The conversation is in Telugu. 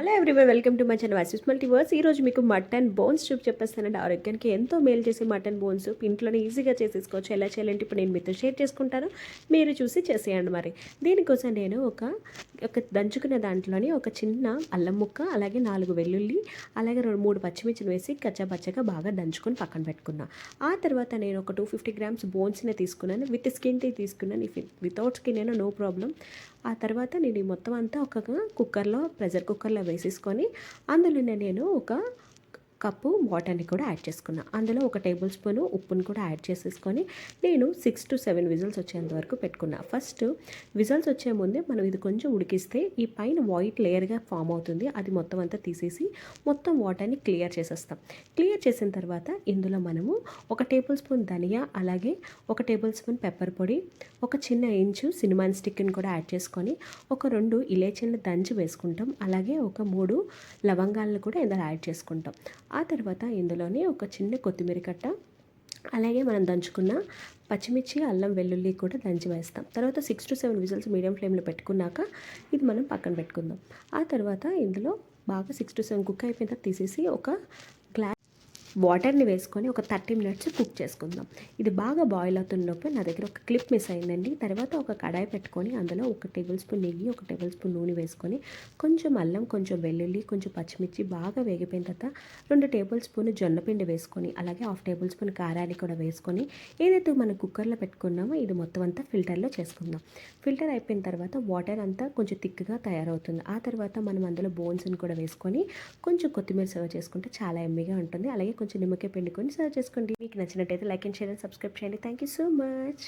Hello everyone welcome to my channel వాసిస్ multiverse ఈ రోజు మీకు మటన్ బోన్స్ చూపు చెప్పేస్తానండి. ఆరోగ్యానికి ఎంతో మేలు చేసే మటన్ బోన్స్ ఇంట్లోనే ఈజీగా చేసేసుకోవచ్చు. ఎలా చేయాలంటే ఇప్పుడు నేను మీతో షేర్ చేసుకుంటాను. మీరు చూసి చేసేయండి మరి. దీనికోసం నేను ఒక ఒక దంచుకునే దాంట్లోని ఒక చిన్న అల్లం ముక్క అలాగే నాలుగు వెల్లుల్లి అలాగే రెండు మూడు పచ్చిమిర్చిని వేసి కచ్చాపచ్చగా బాగా దంచుకొని పక్కన పెట్టుకున్నా. ఆ తర్వాత నేను ఒక టూ ఫిఫ్టీ గ్రామ్స్ బోన్స్ని తీసుకున్నాను. విత్ స్కిన్ తీసుకున్నాను. ఇఫ్ వితౌట్ స్కిన్ అయినా నో ప్రాబ్లం ఆ తర్వాత నేను ఈ మొత్తం అంతా ఒక కుక్కర్లో ప్రెషర్ కుక్కర్లో వేసేసుకొని అందులోనే నేను ఒక కప్పు వాటర్ని కూడా యాడ్ చేసుకున్నా. అందులో ఒక టేబుల్ స్పూన్ ఉప్పుని కూడా యాడ్ చేసేసుకొని నేను సిక్స్ టు సెవెన్ విజిల్స్ వచ్చేంత వరకు పెట్టుకున్నా. ఫస్ట్ విజిల్స్ వచ్చే ముందే మనం ఇది కొంచెం ఉడికిస్తే ఈ పైన వైట్ లేయర్గా ఫామ్ అవుతుంది. అది మొత్తం అంతా తీసేసి మొత్తం వాటర్ని క్లియర్ చేసేస్తాం. క్లియర్ చేసిన తర్వాత ఇందులో మనము ఒక టేబుల్ స్పూన్ ధనియా అలాగే ఒక టేబుల్ స్పూన్ పెప్పర్ పొడి ఒక చిన్న ఇంచు సినిమాన్ స్టిక్ని కూడా యాడ్ చేసుకొని ఒక రెండు ఇలేచీలను దంచి వేసుకుంటాం. అలాగే ఒక మూడు లవంగాలను కూడా ఇందులో యాడ్ చేసుకుంటాం. ఆ తర్వాత ఇందులోనే ఒక చిన్న కొత్తిమీర కట్ట అలాగే మనం దంచుకున్న పచ్చిమిర్చి అల్లం వెల్లుల్లి కూడా దంచి వేస్తాం. తర్వాత six to seven whistles medium ఫ్లేమ్లో పెట్టుకున్నాక ఇది మనం పక్కన పెట్టుకుందాం. ఆ తర్వాత ఇందులో బాగా సిక్స్ టు సెవెన్ కుక్ అయిపోయిన తర్వాత తీసేసి ఒక వాటర్ని వేసుకొని ఒక థర్టీ మినిట్స్ కుక్ చేసుకుందాం. ఇది బాగా బాయిల్ అవుతున్నప్పుడు నా దగ్గర ఒక క్లిప్ మిస్ అయిందండి. తర్వాత ఒక కడాయి పెట్టుకొని అందులో ఒక టేబుల్ స్పూన్ నెయ్యి ఒక టేబుల్ స్పూన్ నూనె వేసుకొని కొంచెం అల్లం కొంచెం వెల్లుల్లి కొంచెం పచ్చిమిర్చి బాగా వేగిపోయిన తర్వాత రెండు టేబుల్ స్పూన్ జొన్నపిండి వేసుకొని అలాగే హాఫ్ టేబుల్ స్పూన్ కారాన్ని కూడా వేసుకొని ఏదైతే మనం కుక్కర్లో పెట్టుకున్నామో ఇది మొత్తం అంతా ఫిల్టర్లో చేసుకుందాం. ఫిల్టర్ అయిపోయిన తర్వాత వాటర్ అంతా కొంచెం థిక్గా తయారవుతుంది. ఆ తర్వాత మనం అందులో బోన్స్ని కూడా వేసుకొని కొంచెం కొత్తిమీర సర్వ్ చేసుకుంటే చాలా ఎమ్మిగా ఉంటుంది. అలాగే కొంచెం నిమ్మకాయ పిండుకొని సర్వ్ చేసుకోండి. మీకు నచ్చినట్టయితే like and share and subscribe చేయండి. Thank you so much